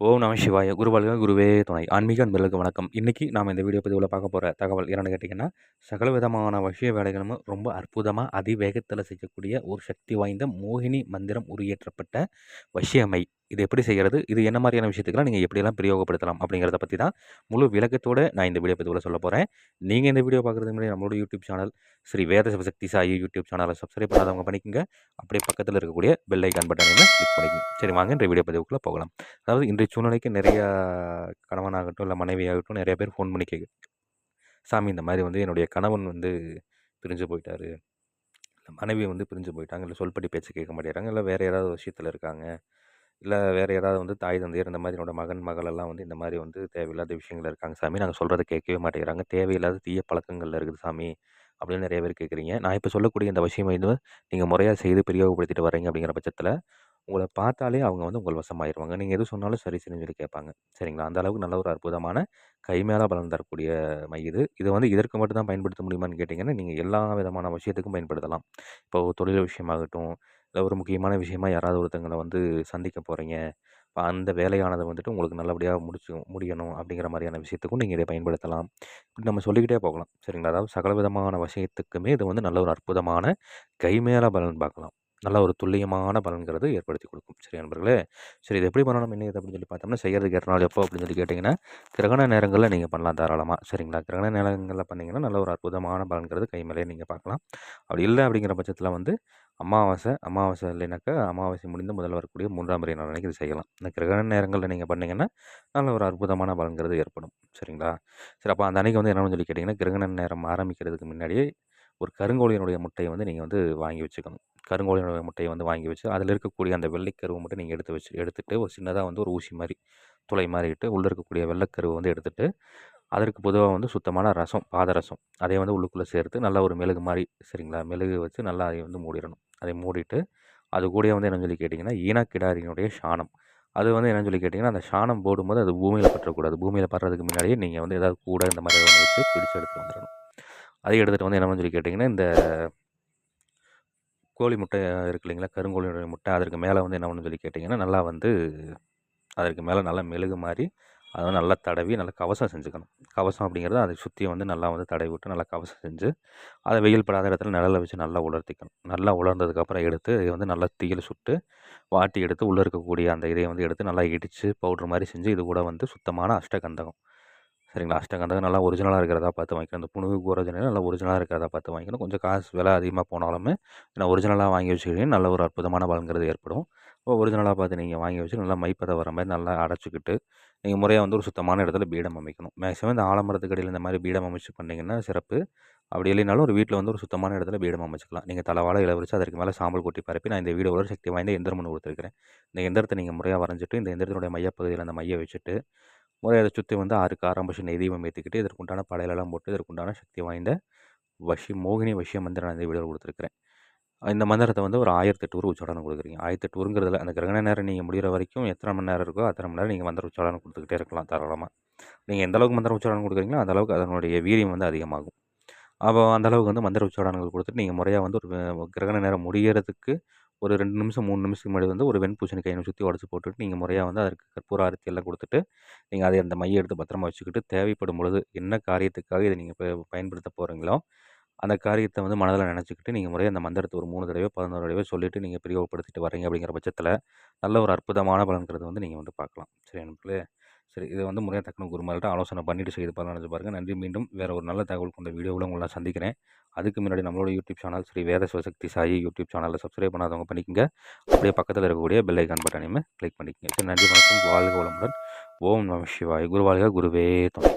ஓம் நம சிவாய. குருவாழ்க குருவே துணை. ஆன்மீக அன்பர்களுக்கு வணக்கம். இன்றைக்கி நாம் இந்த வீடியோ பதிவில் பார்க்க போகிற தகவல் என்னென்னு கேட்டிங்கன்னா சகல விதமான விஷய வேலைகளும் ரொம்ப அற்புதமாக அதிவேகத்தில் செய்யக்கூடிய ஒரு சக்தி வாய்ந்த மோகினி மந்திரம் உருயேற்றப்பட்ட வசியமை. இது எப்படி செய்கிறது இது என்ன மாதிரியான விஷயத்துக்கெல்லாம் நீங்கள் எப்படியெல்லாம் பிரயோகப்படுத்தலாம்? அப்படிங்கிறத பற்றி தான் முழு விளக்கத்தோடு நான் இந்த வீடியோ பதிவில் சொல்ல போகிறேன் நீங்கள் இந்த வீடியோ பார்க்குறதுக்கு முன்னாடி நம்மளோட YouTube channel Sri Veda Sivasakthi Sai YouTube சேனலை சப்ஸ்கிரைப் பண்ணாதவங்க பண்ணிக்கோங்க. அப்படியே பக்கத்தில் இருக்கக்கூடிய பெல் ஐக்கான் பட்டனையும் கிளிக் பண்ணிக்கோங்க. சரி வாங்க இந்த வீடியோ பதிவுக்குள்ளே போகலாம். அதாவது இன்றைய சூழ்நிலைக்கு நிறையா கணவனாகட்டும் இல்லை மனைவியாகட்டும் நிறைய பேர் ஃபோன் பண்ணி கேட்கு சாமி இந்த மாதிரி வந்து என்னுடைய கணவன் வந்து பிரிஞ்சு போயிட்டாரு. மனைவி வந்து பிரிஞ்சு போயிட்டாங்க. இல்லை சொல்படி பேச்சு கேட்க மாட்டேறாங்க இல்லை வேறு ஏதாவது விஷயத்தில் இருக்காங்க. இல்லை வேறு ஏதாவது வந்து தாய் தந்தையர் இந்த மாதிரி என்னோட மகன் மகளெல்லாம் வந்து இந்த மாதிரி வந்து தேவையில்லாத விஷயங்கள் இருக்காங்க. சாமி நாங்கள் சொல்கிறத கேட்கவே மாட்டேங்கிறாங்க. தேவையில்லாத தீய பழக்கங்களில் இருக்குது சாமி அப்படின்னு நிறைய பேர் கேட்குறீங்க. நான் இப்போ சொல்லக்கூடிய இந்த விஷயம் வந்து நீங்கள் முறையாக செய்து பிரியோகப்படுத்திட்டு வரீங்க அப்படிங்கிற பட்சத்தில் உங்களை பார்த்தாலே அவங்க வந்து உங்கள் வசமாயிருவாங்க. நீங்கள் எது சொன்னாலும் சரி சரின்னு சொல்லி கேட்பாங்க. சரிங்களா? அந்த அளவுக்கு நல்ல ஒரு அற்புதமான கை மேலே பலன் தரக்கூடிய மை இது. இதை வந்து இதற்கு மட்டும் தான் பயன்படுத்த முடியுமான்னு கேட்டிங்கன்னா நீங்கள் எல்லா விதமான விஷயத்துக்கும் பயன்படுத்தலாம். இப்போ தொழில் விஷயமாகட்டும் ஒரு முக்கியமான விஷயமா யாராவது ஒருத்தங்களை வந்து சந்திக்க போகிறீங்க இப்போ அந்த வேலையானது வந்துட்டு உங்களுக்கு நல்லபடியாக முடிச்சு முடியணும் அப்படிங்கிற மாதிரியான விஷயத்துக்கும் நீங்கள் இதை பயன்படுத்தலாம். இப்படி நம்ம சொல்லிக்கிட்டே போகலாம். சரிங்களா? அதாவது சகல விதமான விஷயத்துக்குமே இது வந்து நல்ல ஒரு அற்புதமான கைமேல பலன் பார்க்கலாம். நல்ல ஒரு துல்லியமான பலன்கிறது ஏற்படுத்தி கொடுக்கும். சரி நண்பர்களே சரி இது எப்படி பண்ணணும்? என்ன அப்படின்னு சொல்லி பார்த்தோம்னா செய்கிறதுக்கு ஏற்ற நாள் எப்போ அப்படின்னு சொல்லி கேட்டிங்கன்னா கிரகண நேரங்களில் நீங்கள் பண்ணலாம் தாராளமாக சரிங்களா? கிரகண நேரங்களில் பண்ணிங்கன்னா நல்ல ஒரு அற்புதமான பலன்கிறது கை மேலே நீங்கள் பார்க்கலாம். அப்படி இல்லை அப்படிங்கிற பட்சத்தில் வந்து அமாவாசை அமாவாசை இல்லைனாக்கா அமாவாசை முடிந்து முதல் வரக்கூடிய மூன்றாம் முறை நாளைக்கு இது செய்யலாம். இந்த கிரகண நேரங்களில் நீங்கள் பண்ணிங்கன்னா நல்ல ஒரு அற்புதமான பலன்கிறது ஏற்படும். சரிங்களா? சரி அப்போ அந்த அன்றைக்கி வந்து என்னென்னு சொல்லி கேட்டிங்கன்னா கிரகண நேரம் ஆரம்பிக்கிறதுக்கு முன்னாடியே ஒரு கருங்கோழியினுடைய முட்டையை வந்து நீங்கள் வந்து வாங்கி வச்சுக்கணும். கருங்கோழியினுடைய முட்டையை வந்து வாங்கி வச்சு அதில் இருக்கக்கூடிய அந்த வெள்ளைக்கருவை மட்டும் நீங்கள் எடுத்து வச்சு எடுத்துகிட்டு ஒரு சின்னதாக வந்து ஒரு ஊசி மாதிரி துளை மாதிரி உள்ளே இருக்கக்கூடிய வெள்ளைக்கருவை வந்து எடுத்துகிட்டு அதற்கு பொதுவாக வந்து சுத்தமான ரசம் பாதரசம் அதை வந்து உள்ளுக்குள்ளே சேர்த்து நல்லா ஒரு மெழுகு மாதிரி சரிங்களா? மெழுகு வச்சு நல்லா அதை வந்து மூடிடணும். அதை மூடிட்டு அது கூட வந்து என்னன்னு சொல்லி கேட்டிங்கன்னா ஈனக்கிடாரியினுடைய சாணம். அது வந்து என்னன்னு சொல்லி கேட்டிங்கன்னா அந்த சாணம் போடும்போது அது பூமியில் பற்றக்கூடாது. பூமியில் படுறதுக்கு முன்னாடியே நீங்கள் வந்து ஏதாவது கூட இந்த மாதிரி ஒன்று வச்சு பிடிச்சி எடுத்துகிட்டு வந்துடணும். அதை எடுத்துகிட்டு வந்து என்ன சொல்லி கேட்டிங்கன்னா இந்த கோழி முட்டை இருக்கு இல்லைங்களா? கருங்கோழியுடைய முட்டை அதற்கு மேலே வந்து என்ன சொல்லி கேட்டிங்கன்னா நல்லா வந்து அதற்கு மேலே நல்லா மெழுகு மாதிரி அதை வந்து நல்லா தடவி நல்லா கவசம் செஞ்சுக்கணும். கவசம் அப்படிங்கிறது அதை சுற்றி வந்து நல்லா வந்து தடவி விட்டு நல்லா கவசம் செஞ்சு அதை வெயில் படாத இடத்துல நிழலை வச்சு நல்லா உலர்த்திக்கணும். நல்லா உலர்ந்ததுக்கப்புறம் எடுத்து இதை வந்து நல்லா தீயில் சுட்டு வாட்டி எடுத்து உள்ளே இருக்கக்கூடிய அந்த இதை வந்து எடுத்து நல்லா இடித்து பவுட்ரு மாதிரி செஞ்சு இது கூட வந்து சுத்தமான அஷ்டகந்தகம். சரிங்களா? அஷ்டகந்தகம் நல்லா ஒரிஜினலாக இருக்கிறதா பார்த்து வாங்கிக்கணும். அந்த புணுகு கோரஜனை நல்லா ஒரிஜினலாக இருக்கிறதா பார்த்து வாங்கிக்கணும். கொஞ்சம் காசு விலை அதிகமாக போனாலுமே நான் ஒரிஜினலாக வாங்கி வச்சுக்கிட்டீங்க நல்ல ஒரு அற்புதமான பலங்கிறது ஏற்படும். இப்போ ஒரிஜினலாக பார்த்து நீங்கள் வாங்கி வச்சு நல்லா மைப்பதை வர மாதிரி நல்லா அடைச்சிக்கிட்டு நீங்கள் முறையாக வந்து ஒரு சுத்தமான இடத்துல பீடம் அமைக்கணும். மேக்ஸிமம் இந்த ஆலமரத்துக்கு அடியில் இந்த மாதிரி பீடம் அமைச்சு பண்ணிங்கன்னா சிறப்பு. அப்படி இல்லைனாலும் ஒரு வீட்டில் வந்து ஒரு சுத்தமான இடத்துல பீடம் அமைச்சிக்கலாம். நீங்கள் தலைவாழ இளவரிச்சு அதற்கு மேலே சாம்பல் கொட்டி பரப்பி நான் இந்த வீடு ஒரு சக்தி வாய்ந்த எந்திரம் ஒன்று கொடுத்துருக்கிறேன் இந்த எந்திரத்தை நீங்கள் முறையாக வரைஞ்சிட்டு இந்த எந்திரத்தினுடைய மையப்பகுதியில் அந்த மைய வச்சுட்டு முறையை அதை சுற்றி வந்து ஆறு காரம்பஷி நெய் தீபம் ஏற்றிக்கிட்டு இதற்குண்டான படையிலெல்லாம் போட்டு இதற்குண்டான சக்தி வாய்ந்த வஷி மோகினி வஷிய மந்திரம் அந்த வீடியோ கொடுத்துருக்குறேன். இந்த மந்திரத்தை வந்து ஒரு ஆயிரத்தெட்டு ஊர் உச்சாடனம் கொடுக்குறீங்க. ஆயிரத்தெட்டு ஊருங்கிறதுல அந்த கிரகண நேரம் நீங்கள் முடிகிற வரைக்கும் எத்தனை மணி நேரம் இருக்கோ அத்தனை மணி நேரம் நீங்கள் மந்திர உச்சாடனம் கொடுத்துக்கிட்டே இருக்கலாம் தாராளமாக நீங்கள் எந்த அளவுக்கு மந்திர உச்சாடனம் கொடுக்குறீங்களோ அந்த அளவுக்கு அதனுடைய வீரியம் வந்து அதிகமாகும். அப்போ அந்த அளவுக்கு வந்து மந்திர உச்சாடனங்கள் கொடுத்துட்டு நீங்கள் முறையாக வந்து ஒரு கிரகண நேரம் முடிகிறதுக்கு ஒரு ரெண்டு நிமிஷம் மூணு நிமிஷத்துக்கு முன்னாடி வந்து ஒரு வெண்பூசணி கையை சுற்றி உடச்சி போட்டுட்டு நீங்கள் முறையாக வந்து அதற்கு கற்பூர ஆரத்தி எல்லாம் கொடுத்துட்டு நீங்கள் அதை அந்த மையை எடுத்து பத்திரமா வச்சுக்கிட்டு தேவைப்படும் பொழுது என்ன காரியத்துக்காக இதை நீங்கள் இப்போ பயன்படுத்த போகிறீங்களோ அந்த காரியத்தை வந்து மனதில் நினச்சிக்கிட்டு நீங்கள் முறையாக அந்த மந்திரத்தை ஒரு மூணு தடவை பதினோரு தடவை சொல்லிவிட்டு நீங்கள் பிரியோகப்படுத்திட்டு வரீங்க அப்படிங்கிற பட்சத்தில் நல்ல ஒரு அற்புதமான பலன்கிறது வந்து நீங்கள் வந்து பார்க்கலாம். சரி நண்பர்களே சரி இதை வந்து முறையாக தக்கணும் குருமார்கிட்ட ஆலோசனை பண்ணிவிட்டு செய்து பாருங்கள் நினச்சி பாருங்கள் நன்றி மீண்டும் வேறு ஒரு நல்ல தகவல் கொண்ட வீடியோவில் உங்களை சந்திக்கிறேன். அதுக்கு முன்னாடி நம்மளோட YouTube channel Sri Veda Sivasakthi Sai YouTube சேனலில் சப்ஸ்கிரைப் பண்ணாதவங்க பண்ணிக்கோங்க. அப்படியே பக்கத்தில் இருக்கக்கூடிய பெல் ஐக்கான் பட்டனையுமே கிளிக் பண்ணிக்கோங்க. சரி நன்றி வணக்கம். வாழ்க வளமுடன். ஓம் நம சிவாய். குருவாளிகா குருவே. துணை